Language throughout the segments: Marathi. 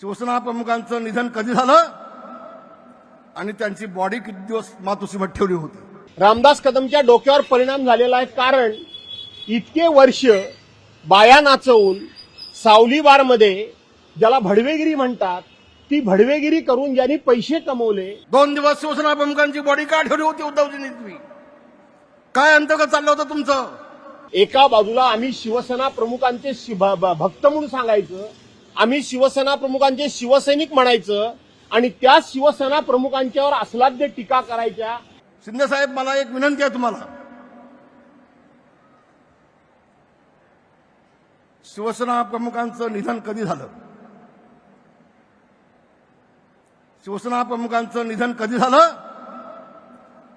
शिवसेना प्रमुखांचं निधन कधी झालं? आणि त्यांची बॉडी किती दिवस मातोश्रीमध्ये ठेवली होती? रामदास कदमच्या डोक्यावर परिणाम झालेला आहे कारण इतके वर्ष बाया नाचवून सावली बारमध्ये ज्याला भडवेगिरी म्हणतात ती भडवेगिरी करून ज्यांनी पैसे कमवले. दोन दिवस शिवसेना प्रमुखांची बॉडी का ठेवली होती उद्धवजींनी तुम्ही काय अंतर्गत चाललं होतं तुमचं? एका बाजूला आम्ही शिवसेना प्रमुखांचे भक्त म्हणून सांगायचं आम्ही शिवसेना प्रमुखांचे शिवसैनिक म्हणायचं आणि त्या शिवसेना प्रमुखांच्यावर अस्लाद्य टीका करायच्या. शिंदे साहेब मला एक विनंती आहे तुम्हाला. शिवसेना प्रमुखांचं निधन कधी झालं? शिवसेना प्रमुखांचं निधन कधी झालं?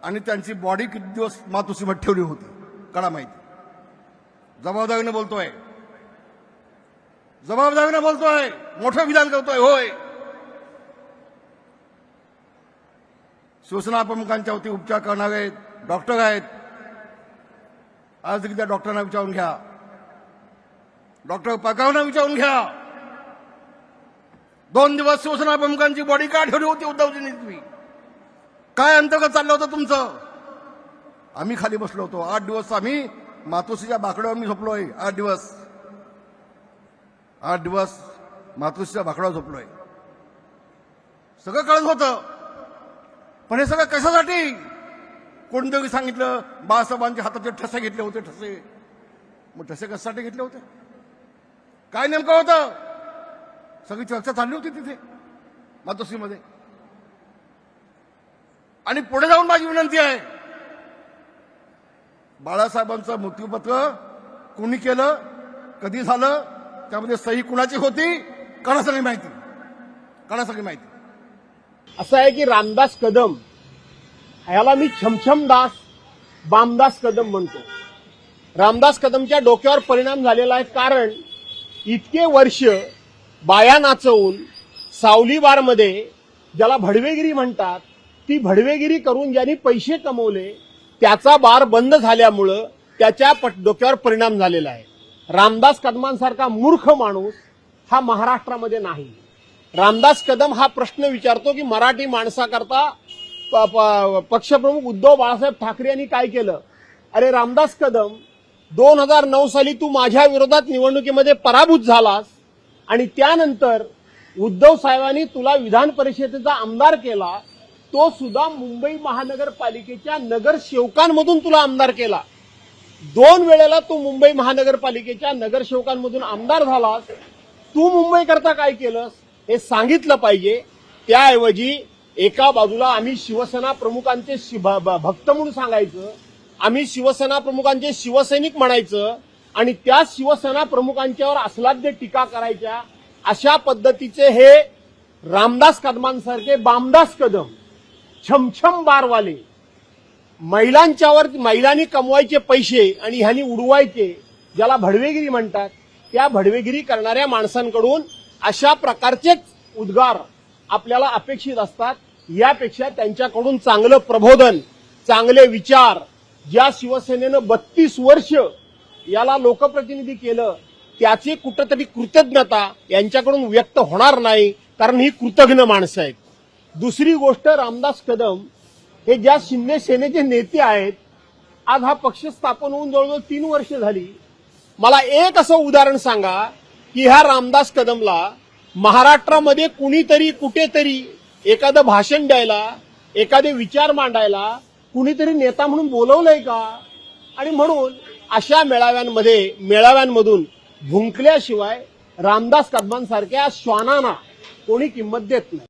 आणि त्यांची बॉडी किती दिवस मातोश्रीमध्ये ठेवली होती? कळा माहिती. जबाबदारीने बोलतोय. जबाबदारीनं बोलतोय मोठं विधान करतोय होय. शिवसेना प्रमुखांच्या वती उपचार करणारे डॉक्टर आहेत. आज देखील त्या डॉक्टरांना विचारून घ्या. डॉक्टर पगावना विचारून घ्या. दोन दिवस शिवसेना प्रमुखांची बॉडी का ठेवली होती उद्धवजींनी तुम्ही काय अंतर्गत चाललं होतं तुमचं? आम्ही खाली बसलो होतो. आठ दिवस आम्ही मातोश्रीच्या बाकड्यावर मी झोपलोय. आठ दिवस. आठ दिवस मातृश्रीचा भाकडा झोपलोय. सगळं कळत होतं. पण हे सगळं कशासाठी? कोणतरी सांगितलं बाळासाहेबांच्या हाताचे ठसे घेतले होते ठसे. मग ठसे कशासाठी घेतले होते? काय नेमकं होतं? सगळी चर्चा चालली होती तिथे मातोश्रीमध्ये. आणि पुढे जाऊन माझी विनंती आहे बाळासाहेबांचं मृत्यूपत्र कोणी केलं कधी झालं त्यामध्ये सही कुणाची होती? कळा सगळी माहिती. कळा सगळी माहिती. असं आहे की रामदास कदम ह्याला मी छमछम दास बामदास कदम म्हणतो. रामदास कदमच्या डोक्यावर परिणाम झालेला आहे कारण इतके वर्ष बाया नाचवून सावली बारमध्ये ज्याला भडवेगिरी म्हणतात ती भडवेगिरी करून ज्यांनी पैसे कमवले त्याचा बार बंद झाल्यामुळं त्याच्या पट- डोक्यावर परिणाम झालेला आहे. रामदास कदमांसारखा मूर्ख माणूस हा महाराष्ट्रामध्ये नाही. रामदास कदम हा प्रश्न विचारतो की मराठी माणसाकरता प- प- पक्षप्रमुख उद्धव बाळासाहेब ठाकरे यांनी काय केलं? अरे रामदास कदम दोन हजार नऊ साली तू माझ्या विरोधात निवडणुकीमध्ये पराभूत झालास आणि त्यानंतर उद्धव साहेबांनी तुला विधान परिषदेचा आमदार केला तो सुद्धा मुंबई महानगरपालिकेच्या नगरसेवकांमधून तुला आमदार केला. दोन वेळेला तू मुंबई महानगरपालिकेच्या नगरसेवकांमधून आमदार झालास. तू मुंबई करता काय केलंस? हे सांगितलं पाहिजे. त्याऐवजी एका बाजूला आम्ही शिवसेना प्रमुखांचे भक्त म्हणून सांगायचं आम्ही शिवसेना प्रमुखांचे शिवसैनिक म्हणायचं आणि त्या शिवसेना प्रमुखांच्यावर अस्लाद्य टीका करायच्या अशा पद्धतीचे हे रामदास कदमांसारखे बामदास कदम छमछम बारवाले महिलांच्यावर महिलांनी कमवायचे पैसे आणि ह्यांनी उडवायचे ज्याला भडवेगिरी म्हणतात त्या भडवेगिरी करणाऱ्या माणसांकडून अशा प्रकारचेच उद्गार आपल्याला अपेक्षित असतात. यापेक्षा त्यांच्याकडून चांगलं प्रबोधन चांगले विचार ज्या शिवसेनेनं बत्तीस वर्ष याला लोकप्रतिनिधी केलं त्याची कुठंतरी कृतज्ञता यांच्याकडून व्यक्त होणार नाही कारण ही कृतज्ञ माणसं आहेत. दुसरी गोष्ट रामदास कदम हे ज्या शिंदे सेनेचे नेते आहेत आज हा पक्ष स्थापन होऊन जवळजवळ तीन वर्ष झाली. मला एक असं उदाहरण सांगा की ह्या रामदास कदमला महाराष्ट्रामध्ये कुणीतरी कुठेतरी एखादं भाषण द्यायला एखादे विचार मांडायला कुणीतरी नेता म्हणून बोलवलंय का? आणि म्हणून अशा मेळाव्यांमध्ये मेळाव्यांमधून भुंकल्याशिवाय रामदास कदमांसारख्या श्वानांना कोणी किंमत देत नाही.